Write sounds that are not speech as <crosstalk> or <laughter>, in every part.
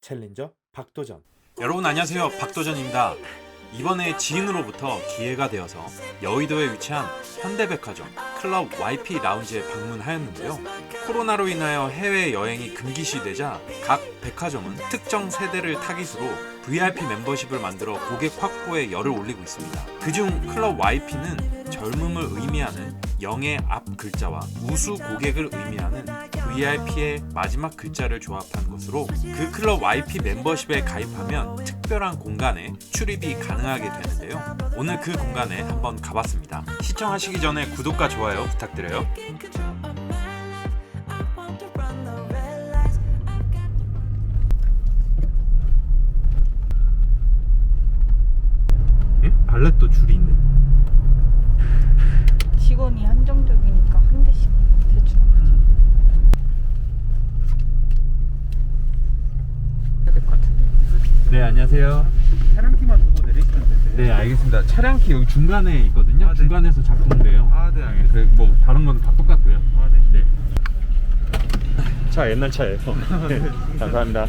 챌린저 박도전. 여러분 안녕하세요. 박도전입니다. 이번에 지인으로부터 기회가 되어서 여의도에 위치한 현대백화점 클럽 YP 라운지에 방문하였는데요. 코로나로 인하여 해외 여행이 금기시되자 각 백화점은 특정 세대를 타깃으로 VIP 멤버십을 만들어 고객 확보에 열을 올리고 있습니다. 그중 클럽 YP는 젊음을 의미하는 영의 앞 글자와 우수 고객을 의미하는 VIP의 마지막 글자를 조합한 것으로 그 클럽 YP 멤버십에 가입하면 특별한 공간에 출입이 가능하게 되는데요. 오늘 그 공간에 한번 가봤습니다. 시청하시기 전에 구독과 좋아요 부탁드려요. 안녕하세요. 차량 키만 두고 내리시면 되세요. 네 알겠습니다. 차량키 여기 중간에 있거든요. 아, 네. 중간에서 작동돼요. 아, 네, 알겠습니다. 그래 뭐 다른 건 다 똑같고요. 아, 네. 네. <laughs> 차 옛날 차예요. <laughs> 네, 감사합니다.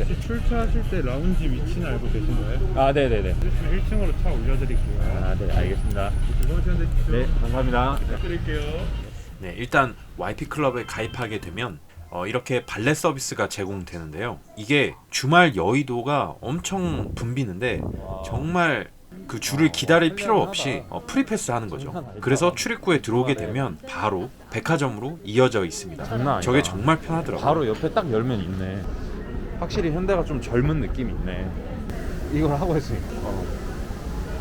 혹시 출차하실 때 라운지 위치는 알고 계신가요? 아 네 네 네. 1층으로 차 올려드릴게요. 아 네 알겠습니다. 즐거운 시간 되십시오. 네 감사합니다. 부탁드릴게요. 네, 일단 YP 클럽에 가입하게 되면 어, 이렇게 발레 서비스가 제공되는데요. 이게 주말 여의도가 엄청 붐비는데 정말 그 줄을 기다릴 필요 없이 어, 프리패스 하는 거죠. 그래서 출입구에 들어오게 되면 바로 백화점으로 이어져 있습니다. 장난 아니다. 저게 정말 편하더라고요. 바로 옆에 딱 열면 있네 확실히 현대가 좀 젊은 느낌 이 있네 이걸 하고 있으니까 어.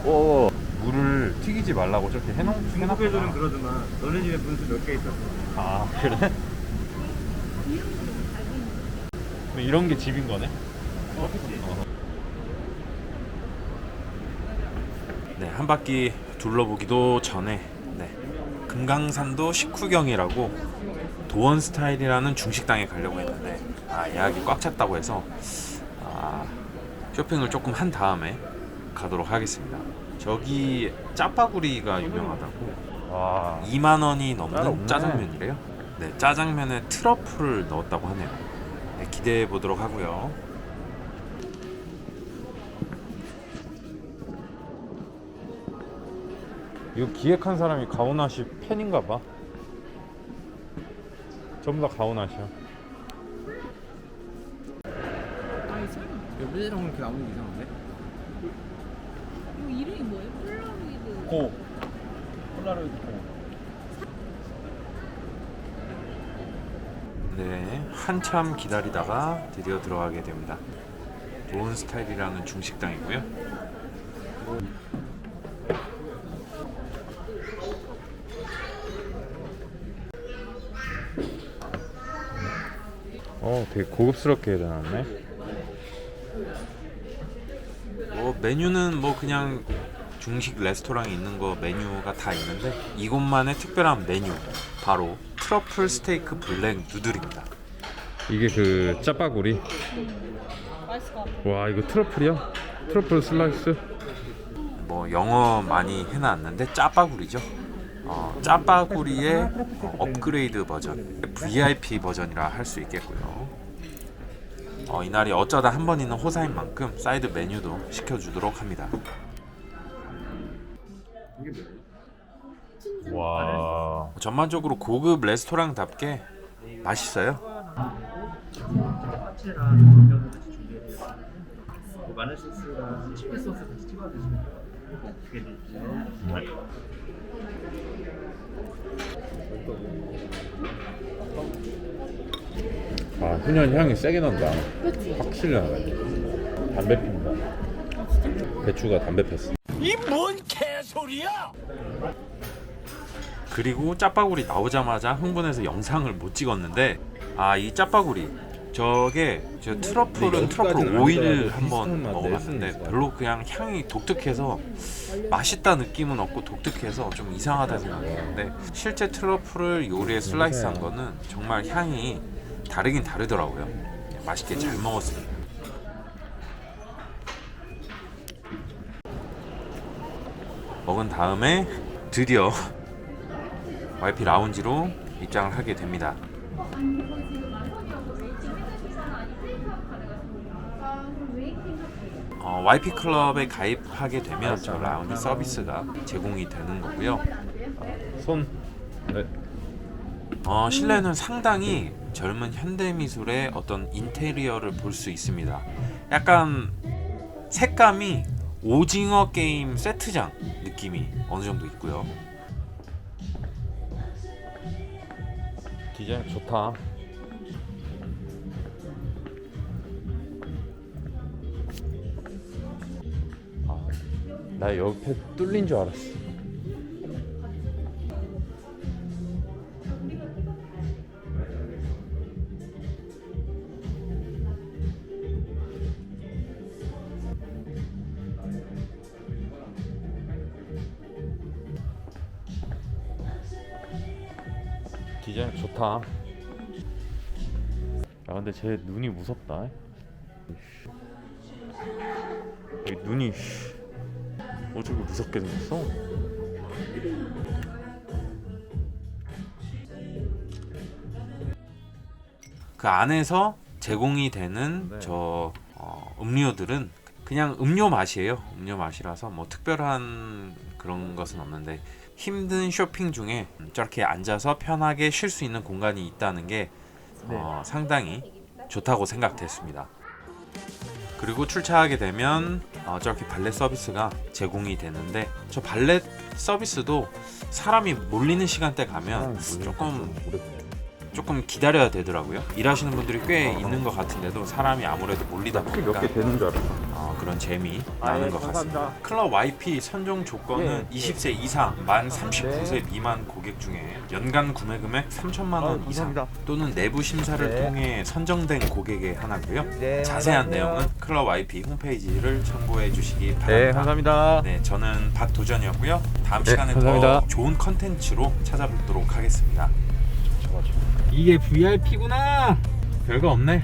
오 물을 튀기지 말라고 저렇게 해놓, 중국에서는 해놨구나 그러지만 너네 집에 분수 몇 개 있었어? 아 그래? 이런 게 집인 거네? 네, 한 바퀴 둘러보기도 전에 네, 금강산도 식후경이라고 도원 스타일이라는 중식당에 가려고 했는데 아, 예약이 꽉 찼다고 해서 아, 쇼핑을 조금 한 다음에 가도록 하겠습니다. 저기 짜파구리가 유명하다고 와 2만 원이 넘는. 짜장면이래요. 네, 짜장면에 트러플을 넣었다고 하네요. 네, 기대해 보도록 하고요. 이거 기획한 사람이 가오나 씨 팬인가 봐 전부 다 가오나 씨야 여기랑 이렇게 나오는 게 이상한데? 이거 이름이 뭐예요? 폴라로이드 고. 폴라로이드 고. 네, 한참 기다리다가 드디어 들어가게 됩니다. 도운 스타일이라는 중식당이고요. 어 되게 고급스럽게 해놨네 뭐 메뉴는 뭐 그냥 중식 레스토랑에 있는 거 메뉴가 다 있는데 이곳만의 특별한 메뉴 바로 트러플 스테이크 블랙 누들입니다. 이게 그 짜파구리 맛있을 것 같아. 와 이거 트러플이야? 트러플 슬라이스? 뭐 영어 많이 해놨는데 짜파구리죠. 어, 짜파구리의 어, 업그레이드 버전, VIP 버전이라 할 수 있겠고요. 어, 이날이 어쩌다 한 번 있는 호사인 만큼 사이드 메뉴도 시켜주도록 합니다. 와 전반적으로 고급 레스토랑답게 맛있어요. 파채랑 전면도 같이 준비해드렸고 마늘 소스랑 치킨 소스 같이 찍어 드시면 돼요. 두개 드십시오. 아, 훈연 향이 세게 난다. 확실히 나네. 담배 핀다. 배추가 담배 폈어. 그리고 짜파구리 나오자마자 흥분해서 영상을 못 찍었는데 아 이 짜파구리. 저게 저 트러플은 트러플 오일 한번 먹어봤는데 별로 그냥 향이 독특해서 맛있다 느낌은 없고 독특해서 좀 이상하다 생각했는데 실제 트러플을 요리에 슬라이스한 거는 정말 향이 다르긴 다르더라고요. 맛있게 잘 먹었습니다 먹은 다음에 드디어 YP 라운지로 입장을 하게 됩니다. YP 클럽에 가입하게 되면 저 라운지 서비스가 제공이 되는 거고요. 손. 네. 어, 실내는 상당히 젊은 현대 미술의 어떤 인테리어를 볼 수 있습니다. 약간 색감이 오징어 게임 세트장 느낌이 어느 정도 있고요. 디자인 좋다. 아, 나 옆에 뚫린 줄 알았어. 디자인 좋다. 야 근데 쟤 눈이 무섭다. 여기 눈이 씨. 어쩌고 무섭게 생겼어? 그 안에서 제공이 되는 네. 저 어, 음료들은 그냥 음료 맛이에요. 음료 맛이라서 뭐 특별한 그런 것은 없는데 힘든 쇼핑 중에 저렇게 앉아서 편하게 쉴 수 있는 공간이 있다는 게 어, 상당히 좋다고 생각됐습니다. 그리고 출차하게 되면 어, 저렇게 발렛 서비스가 제공이 되는데 저 발렛 서비스도 사람이 몰리는 시간대 가면 조금 조금 기다려야 되더라고요. 일하시는 분들이 꽤 있는 것 같은데도 사람이 아무래도 몰리다 보니까 되는 줄 알았어. 어, 그런 재미 아, 나는 예, 것 같습니다. 클럽 YP 선정 조건은 예. 20세 이상, 만 39세 네. 미만 고객 중에 연간 구매 금액 3천만 원 아, 이상. 또는 내부 심사를 네. 통해 선정된 고객에 하나고요. 네, 자세한 감사합니다. 내용은 클럽 YP 홈페이지를 참고해 주시기 바랍니다. 네, 감사합니다. 네, 저는 박도전이었고요. 다음 네, 시간에 감사합니다. 더 좋은 컨텐츠로 찾아뵙도록 하겠습니다. 이게 VIP구나. 별거 없네.